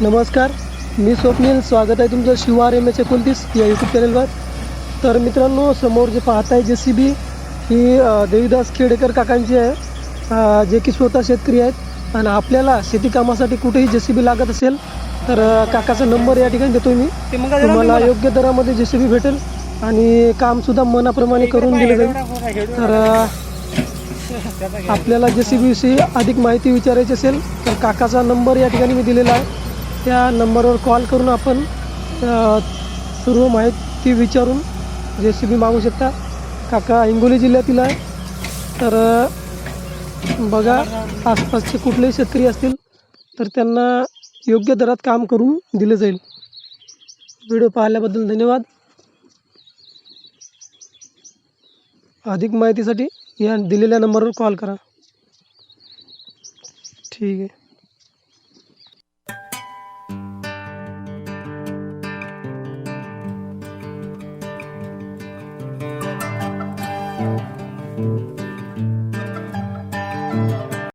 नमस्कार मी स्वप्नील स्वागत आहे तुमचं शिवार एम एच एकोणतीस या यूट्यूब चॅनलवर तर मित्रांनो समोर जे पाहत आहे जे सी बी ही देवीदास खेडेकर काकांची आहे. जे की स्वतः शेतकरी आहेत. आणि आपल्याला शेती कामासाठी कुठेही जे सी बी लागत असेल तर काकाचा नंबर या ठिकाणी देतो मी. तुम्हाला योग्य दरामध्ये जे सी बी भेटेल आणि कामसुद्धा मनाप्रमाणे करून दिलं जाईल. तर आपल्याला जे सी बीविषयी अधिक माहिती विचारायची असेल तर काकाचा नंबर या ठिकाणी मी दिलेला आहे. त्या नंबरवर कॉल करून आपण सर्व माहिती विचारून जे सी बी मागू शकता. काका हिंगोली जिल्ह्यातील आहे. तर बघा आसपासचे कुठलेही शेतकरी असतील तर त्यांना योग्य दरात काम करून दिले जाईल. व्हिडिओ पाहिल्याबद्दल धन्यवाद. अधिक माहितीसाठी या दिलेल्या नंबरवर कॉल करा. ठीक आहे.